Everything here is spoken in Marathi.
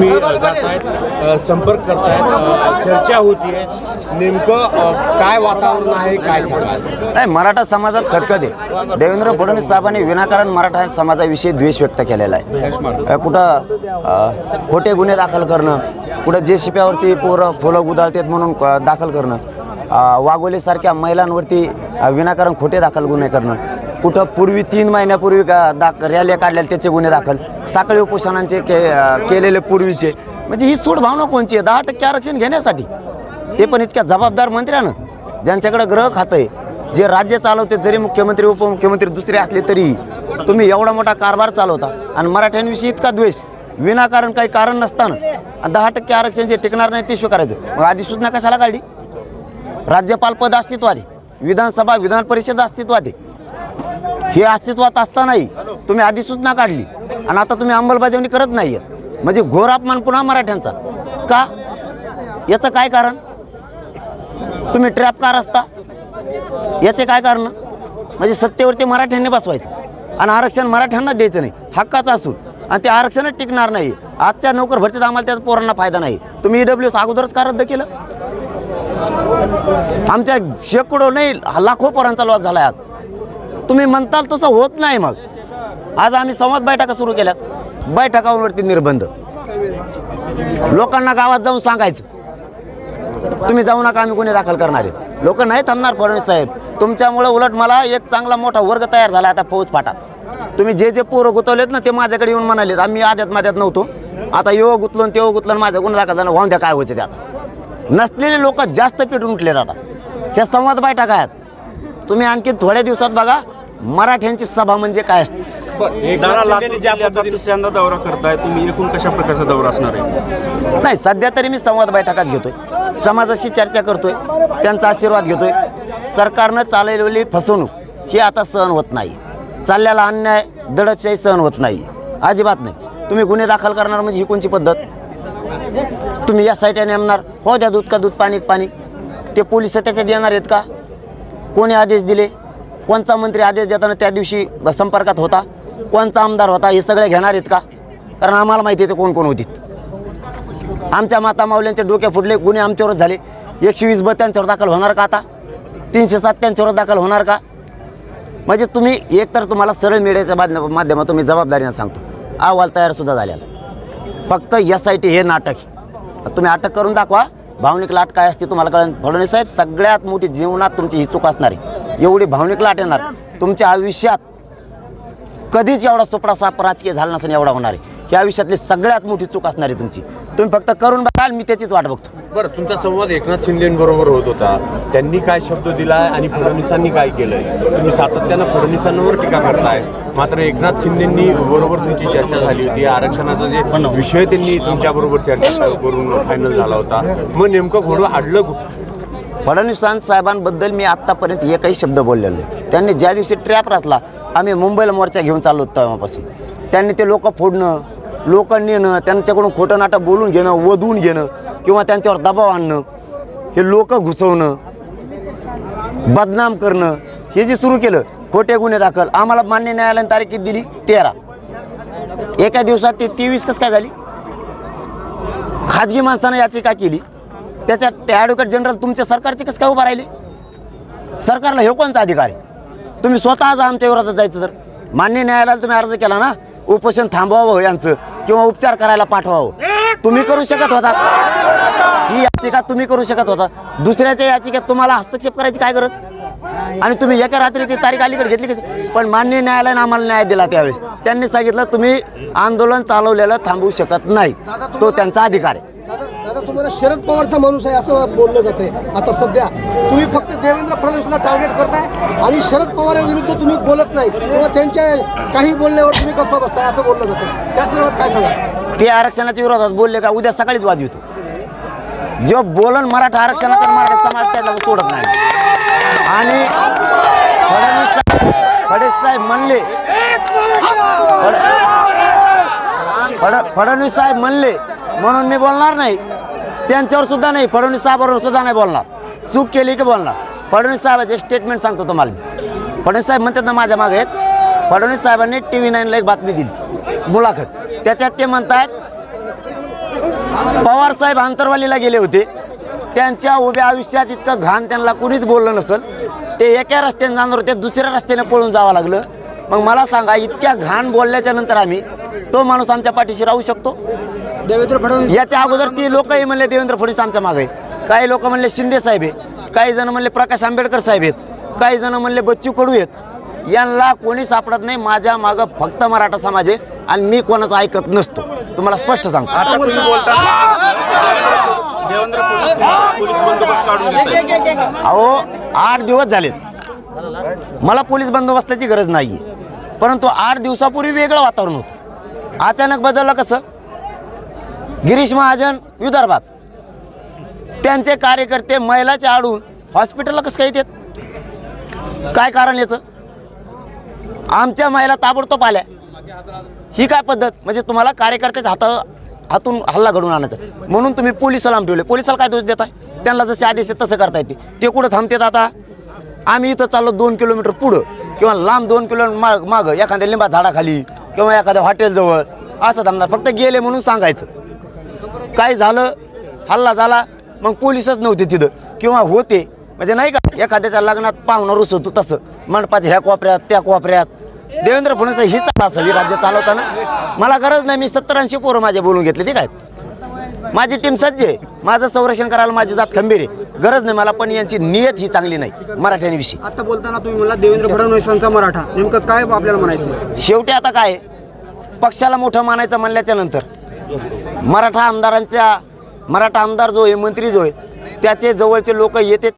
तुम्ही जातायत अ, संपर्क करतायत चर्चा होतीये. नेमकं काय वातावरण आहे काय सांगाल? नाही मराठा समाजात खतखत आहे देवेंद्र फडणवीस साहेबांनी विनाकारण मराठा समाजाविषयी द्वेष व्यक्त केलेला आहे. कुठं खोटे गुन्हे दाखल करणं कुठं जे शिप्यावरती पोरं फुलं गुदाळतात म्हणून दाखल करणं वाघोलीसारख्या महिलांवरती विनाकारण खोटे दाखल गुन्हे करणं कुठं पूर्वी तीन महिन्यापूर्वी का दाख रॅल्या काढल्या त्याचे गुन्हे दाखल. साखळी उपोषणांचे के केलेले पूर्वीचे. म्हणजे ही सूडभावना कोणची आहे? दहा टक्के आरक्षण घेण्यासाठी. ते पण इतक्या जबाबदार मंत्र्यानं ज्यांच्याकडं ग्रह खातं आहे. जे राज्य चालवते जरी मुख्यमंत्री उपमुख्यमंत्री दुसरे असले तरी तुम्ही एवढा मोठा कारभार चालवता. आणि मराठ्यांविषयी इतका द्वेष विनाकारण काही कारण नसताना. दहा टक्के आरक्षण जे टिकणार नाही ते स्वीकारायचं. मग अधिसूचना कशाला काढली? राज्यपाल पद अस्तित्वात आहे. विधानसभा विधान परिषद अस्तित्वात आहे. हे अस्तित्वात असतानाही तुम्ही अधिसूचना काढली. आणि आता तुम्ही अंमलबजावणी करत नाही म्हणजे घोर अपमान पुन्हा मराठ्यांचा. का? याचं काय कारण? तुम्ही ट्रॅप कार असता. याचे काय कारण? म्हणजे सत्तेवरती मराठ्यांनी बसवायचं. आणि आरक्षण मराठ्यांना द्यायचं नाही. हक्काचं असून. आणि ते आरक्षणच टिकणार नाही. आजच्या नोकर भरतीत आम्हाला त्याचा पोरांना फायदा नाही. तुम्ही ईडब्ल्यू एस अगोदरच का रद्द केलं? आमच्या शेकडो नाही लाखो पोरांचा लॉस झाला आहे आज. तुम्ही म्हणताल तसं होत नाही मग. आज आम्ही संवाद बैठका सुरू केल्यात. बैठकांवरती निर्बंध. लोकांना गावात जाऊन सांगायचं. तुम्ही जाऊ नका आम्ही गुन्हे दाखल करणार आहे लोक नाही थांबणार फडणवीस साहेब. तुमच्यामुळे उलट मला एक चांगला मोठा वर्ग तयार झाला आता फौज फाटा. तुम्ही जे जे पोरं गुतवलेत ना ते माझ्याकडे येऊन म्हणालेत. आम्ही आद्यात माद्यात नव्हतो. आता येऊ गुतलो तेव्हा गुतलं माझ्या गुन्हा दाखल झाला. वाहून द्या काय व्हायचं ते आता. नसलेले लोक जास्त पेटून उठलेत आता. ह्या संवाद बैठका आहेत. तुम्ही आणखी थोड्या दिवसात बघा मराठ्यांची सभा म्हणजे काय असते? तिसऱ्यांदा दौरा करताय तुम्ही एकूण कशा प्रकारचा दौरा असणार आहे? नाही सध्या तरी मी संवाद बैठकाच घेतोय. समाजाशी चर्चा करतोय त्यांचा आशीर्वाद घेतोय. सरकारनं चालवलेली फसवणूक ही आता सहन होत नाही. चाललेला अन्याय दडपशाही सहन होत नाही. अजिबात नाही. तुम्ही गुन्हे दाखल करणार म्हणजे ही कोणची पद्धत? तुम्ही या साईटने नेमणार. हो द्या दूध का दूध पाणीत पाणी. ते पोलीस त्याच्यात येणार आहेत का? कोणी आदेश दिले? कोणता मंत्री आदेश देताना त्या दिवशी संपर्कात होता? कोणता आमदार होता? हे सगळे घेणार आहेत का? कारण आम्हाला माहिती आहे ते कोण कोण होती. आमच्या माता माऊल्यांचे डोके फुटले गुन्हे आमच्यावरच झाले. एकशे वीस बत्त्यांच्यावर दाखल होणार का आता? तीनशे सातत्यांच्यावर दाखल होणार का? म्हणजे तुम्ही एकतर तुम्हाला सरळ मीडियाच्या बाद माध्यमातून मी जबाबदारीनं सांगतो. अहवाल तयारसुद्धा झालेला फक्त एस आय टी हे नाटक तुम्ही अटक करून दाखवा. भावनिक लाट काय असते तुम्हाला कळेल? फडणवीस साहेब सगळ्यात मोठी जीवनात तुमची ही चूक असणार. आहे एवढी भावनिक लाट येणार. तुमच्या आयुष्यात कधीच एवढा सोपडा साप राजकीय झाला नसेल एवढा होणार आहे. या आयुष्यातली सगळ्यात मोठी चूक असणार आहे तुमची. तुम्ही फक्त करून बघाल मी त्याचीच वाट बघतो. बरं तुमचा संवाद एकनाथ शिंदेबरोबर होत होता. त्यांनी काय शब्द दिलाय आणि फडणवीसांनी काय केलंय? तुम्ही सातत्यानं फडणवीसांवर टीका करताय. मात्र एकनाथ शिंदेंनी बरोबर तुमची चर्चा झाली होती. आरक्षणाचा जे विषय त्यांनी तुमच्याबरोबर चर्चा करून फायनल झाला होता. मग नेमकं घोडं अडलं कुठं? फडणवीस साहेबांबद्दल मी आत्तापर्यंत एकही शब्द बोललेलो नाही. त्यांनी ज्या दिवशी ट्रॅप रचला आम्ही मुंबईला मोर्चा घेऊन चाललो होतो तेव्हापासून. त्यांनी ते लोक फोडणं लोकांनी नेणं त्यांच्याकडून खोटं नाटं बोलून घेणं वधून घेणं किंवा त्यांच्यावर दबाव आणणं हे लोक घुसवणं बदनाम करणं हे जे सुरू केलं खोटे गुन्हे दाखल. आम्हाला मान्य न्यायालयाने तारीख किती दिली? तेरा. एका दिवसात ते तेवीस कसं काय झाली? खाजगी माणसानं याचिका केली. त्याच्यात ते ॲडव्होकेट जनरल तुमच्या सरकारचे कसं काय उभं राहिले? सरकारला हे कोणचा अधिकार आहे? तुम्ही स्वतः आमच्या विरोधात जायचं तर मान्य न्यायालयाला तुम्ही अर्ज केला ना? उपोषण थांबवावं यांचं किंवा उपचार करायला पाठवावं. तुम्ही करू शकत होता. ही याचिका तुम्ही करू शकत होता. दुसऱ्याच्या याचिकेत तुम्हाला हस्तक्षेप करायची काय गरज? आणि तुम्ही एका रात्री ती तारीख अलीकडे घेतली कशी? पण मान्य न्यायालयानं आम्हाला न्याय दिला त्यावेळेस. त्यांनी सांगितलं तुम्ही आंदोलन चालवलेलं थांबवू शकत नाही. तो त्यांचा अधिकार आहे. दादा तुम्हाला शरद पवारचा माणूस आहे असं बोललं जाते आता सध्या तुम्ही फक्त देवेंद्र फडणवीसला टार्गेट करताय आणि शरद पवारांविरुद्ध तुम्ही बोलत नाही. किंवा त्यांच्या काही बोलण्यावर तुम्ही गप्पा बसताय असं बोललं जातं त्या संदर्भात काय सांगा ते आरक्षणाच्या विरोधात बोलले का उद्या सकाळीच वाजवितो. जेव्हा बोलन मराठा आरक्षणाचा मराठा समाज त्याला सोडत नाही. आणि फडणवीस साहेब फडणवीस साहेब म्हणले फडणवीस साहेब म्हणले म्हणून मी बोलणार नाही. त्यांच्यावर सुद्धा नाही फडणवीस साहेबांवर सुद्धा नाही बोलणार. चूक केली की बोलणार. फडणवीस साहेबाचे एक स्टेटमेंट सांगतो तुम्हाला फडणवीस साहेब म्हणतात ना माझ्या मागे आहेत. फडणवीस साहेबांनी टी व्ही नाईनला एक बातमी दिली. मुलाखत. त्याच्यात ते म्हणतात पवार साहेब आंतरवालीला गेले होते. त्यांच्या उभ्या आयुष्यात इतकं घाण त्यांना कुणीच बोललं नसल. ते एका रस्त्याने जाणार होते दुसऱ्या रस्त्याने पळून जावं लागलं. मग मला सांगा इतक्या घाण बोलल्याच्या नंतर आम्ही तो माणूस आमच्या पाठीशी राहू शकतो? देवेंद्र फडणवीस. याच्या अगोदर ती लोकही म्हणले देवेंद्र फडणवीस आमच्या मागे आहे. काही लोक म्हणले शिंदे साहेब आहे काही जण म्हणले प्रकाश आंबेडकर साहेब आहेत. काही जण म्हणले बच्चू कडू आहेत. यांना कोणी सापडत नाही माझ्या मागं फक्त मराठा समाज आहे आणि मी कोणाचं ऐकत नसतो. तुम्हाला स्पष्ट सांगतो. अहो आठ दिवस झालेत. मला पोलीस बंदोबस्ताची गरज नाही परंतु आठ दिवसापूर्वी वेगळं वातावरण होतं. अचानक बदललं कसं? गिरीश महाजन विदर्भात. त्यांचे कार्यकर्ते महिलाचे आडून हॉस्पिटलला कसं काय देत काय कारण याचं? आमच्या महिला ताबडतोब आल्या. ही काय पद्धत? म्हणजे तुम्हाला कार्यकर्त्याच्या हाता हातून हल्ला घडून आणायचा. म्हणून तुम्ही पोलिसाला ठेवले. पोलिसाला काय दोष देताय? त्यांना जसे आदेश आहेत तसं करता येते ते कुठं थांबतात आता? आम्ही इथं चाललो दोन किलोमीटर पुढं. किंवा लांब दोन किलोमीटर माग मागं एखाद्या लिंबा झाडाखाली किंवा एखाद्या हॉटेलजवळ असं थांबणार. फक्त गेले म्हणून सांगायचं. काय झालं? हल्ला झाला. मग पोलिसच नव्हते तिथं. किंवा होते. म्हणजे नाही का एखाद्याच्या लग्नात पाहुणा रुस होतो तसं. मंडपाच्या ह्या कोपऱ्यात त्या कोपऱ्यात. देवेंद्र फडणवीस ही चाल असावी राज्य चालवताना. मला गरज नाही मी सत्तर ऐंशी पोरं माझे बोलून घेतले ठीक आहे? माझी टीम सज्ज आहे. माझं संरक्षण करायला माझी जात खंबीर आहे. गरज नाही मला पण यांची नियत ही चांगली नाही मराठ्यांविषयी. आता बोलताना तुम्ही म्हणला देवेंद्र फडणवीसांचा मराठा. नेमकं काय आपल्याला म्हणायचं? शेवटी आता काय? पक्षाला मोठं मानायचं म्हणल्याच्या नंतर. मराठा आमदारांच्या मराठा आमदार जो आहे मंत्री जो आहे त्याचे जवळचे लोक येते.